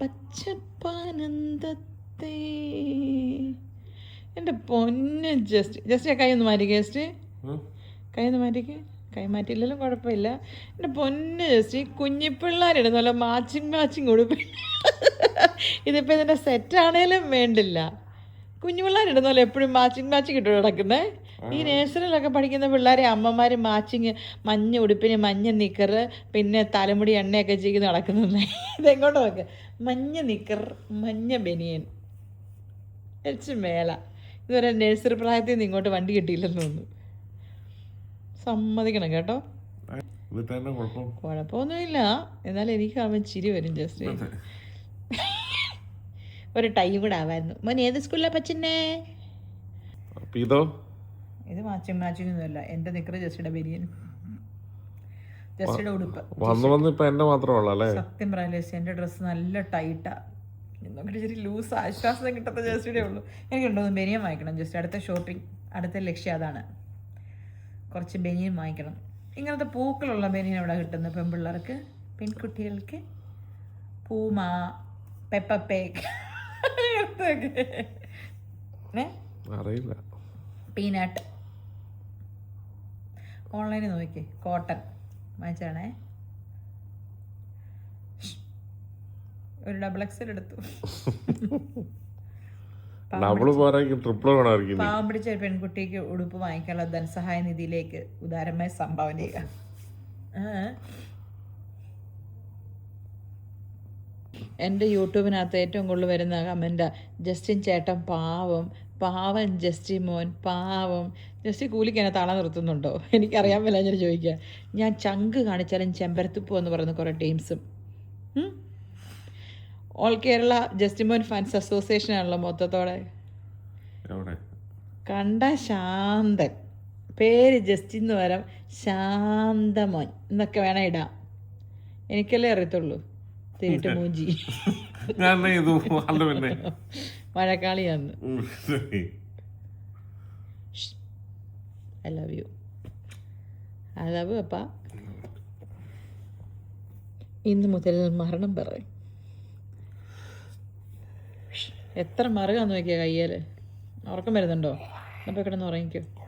പച്ചപ്പാനന്ദത്തെ. എന്റെ പൊന്ന് just just കൈ ഒന്ന് മാറ്റി ജസ്റ്റ്. കൈ ഒന്ന് മാറ്റിക്ക്. കൈ മാറ്റിയില്ലെങ്കിലും കുഴപ്പമില്ല. എന്റെ പൊന്ന് ജസ്റ്റ് ഈ കുഞ്ഞിപ്പിള്ളേരിടുന്നല്ലോ മാച്ചിങ് മാച്ചിങ് ഉടുപ്പ്. ഇതിപ്പോൾ ഇതിന്റെ സെറ്റാണേലും വേണ്ടില്ല. കുഞ്ഞു പിള്ളേരിടുന്നല്ലോ എപ്പോഴും മാച്ചിങ് മാച്ചിങ് ഇട്ട് കിടക്കുന്നേ ഈ നേഴ്സറിയിലൊക്കെ പഠിക്കുന്ന പിള്ളേരെ അമ്മമാർ മാച്ചിങ് മഞ്ഞ ഉടുപ്പിന് മഞ്ഞ നിക്കർ പിന്നെ തലമുടി എണ്ണയൊക്കെ ചെയ്ത് നടക്കുന്നേ ഇതെങ്ങോട്ട് നോക്ക്? മഞ്ഞ നിക്കർ മഞ്ഞ ബനിയൻ. എച്ച് മേല ഇതുവരെ നേഴ്സറി പ്രായത്തിൽ നിന്ന് ഇങ്ങോട്ട് വണ്ടി കിട്ടിയില്ലെന്ന് തോന്നുന്നു. സമ്മതിക്കണം കേട്ടോ. കുഴപ്പമൊന്നുമില്ല. എന്നാൽ എനിക്ക് അവൻ ചിരി വരും ജസ്റ്റ് ഒരു ടൈം കൂടെ ആവായിരുന്നു മോൻ ഏത് സ്കൂളിലാണ് പച്ചന്നെ ഇതോ ഇത് മാച്ചിങ് മാച്ചിങ് ഒന്നുമല്ല എന്റെ നിക്കറ് ജസ്റ്റിയുടെ ബനിയൻ ജസ്റ്റിയുടെ ഉടുപ്പ്. വന്ന് വന്ന് ഇപ്പൊ എന്റെ മാത്രമേ അല്ലേ? സത്യം പറയാൻ എന്റെ ഡ്രസ്സ് നല്ല ടൈറ്റാ നോക്കിട്ട് ഇച്ചിരി ലൂസ് ആശ്വാസം കിട്ടാത്ത ജസ്റ്റിയുടെ ഉള്ളൂ. എനിക്കുണ്ടോ ബനിയൻ വാങ്ങിക്കണം ജസ്റ്റ് അടുത്ത ഷോപ്പിംഗ് അടുത്ത ലക്ഷ്യം അതാണ്. കുറച്ച് ബനിയൻ വാങ്ങിക്കണം. ഇങ്ങനത്തെ പൂക്കളുള്ള ബനിയൻ എവിടെ കിട്ടുന്നത് പെൺപിള്ളേർക്ക്? പെൺകുട്ടികൾക്ക്? പൂമാ പെപ്പപ്പേക്ക് അറിയില്ല. പീനട്ട് ഓൺലൈനിൽ നോക്കി. കോട്ടൺ. വാങ്ങിച്ചാണേ ഒരു ഡബിൾ എക്സൽ എടുത്തു. പാവം പിടിച്ച ഒരു പെൺകുട്ടിക്ക് ഉടുപ്പ് വാങ്ങിക്കാനുള്ള ധനസഹായ നിധിയിലേക്ക് ഉദാരമായി സംഭാവന ചെയ്യുക. എന്റെ യൂട്യൂബിനകത്ത് ഏറ്റവും കൂടുതൽ വരുന്ന കമന്റാണ് ജസ്റ്റിൻ ചേട്ടൻ പാവം പാവം ജസ്റ്റിൻ മോൻ പാവം ജസ്റ്റി കൂലിക്ക് എന്നെ തള നിർത്തുന്നുണ്ടോ? എനിക്കറിയാൻ പറ്റില്ല ഞാൻ ചോദിക്കുക ഞാൻ ചങ്ക് കാണിച്ചാലും ചെമ്പരത്തുപ്പൂ എന്ന് പറയുന്ന കുറേ ടീംസും. ഓൾ കേരള ജസ്റ്റിൻ മോൻ ഫാൻസ് അസോസിയേഷൻ ആണല്ലോ മൊത്തത്തോടെ. കണ്ട ശാന്തൻ. പേര് ജസ്റ്റിൻ എന്ന് പറയാം ശാന്തമോൻ എന്നൊക്കെ വേണം ഇടാം. എനിക്കല്ലേ അറിയത്തുള്ളൂ. തേട്ട് മൂഞ്ചി. മഴക്കാളിയാന്ന്. I love you I love അപ്പ. ഇന്ന് മുതൽ മരണം പറയും എത്ര മറുകാന്ന് നോക്കിയ കയ്യേൽ? ഉറക്കം വരുന്നുണ്ടോ? അപ്പോൾ കിടന്ന് ഉറങ്ങിക്കോ.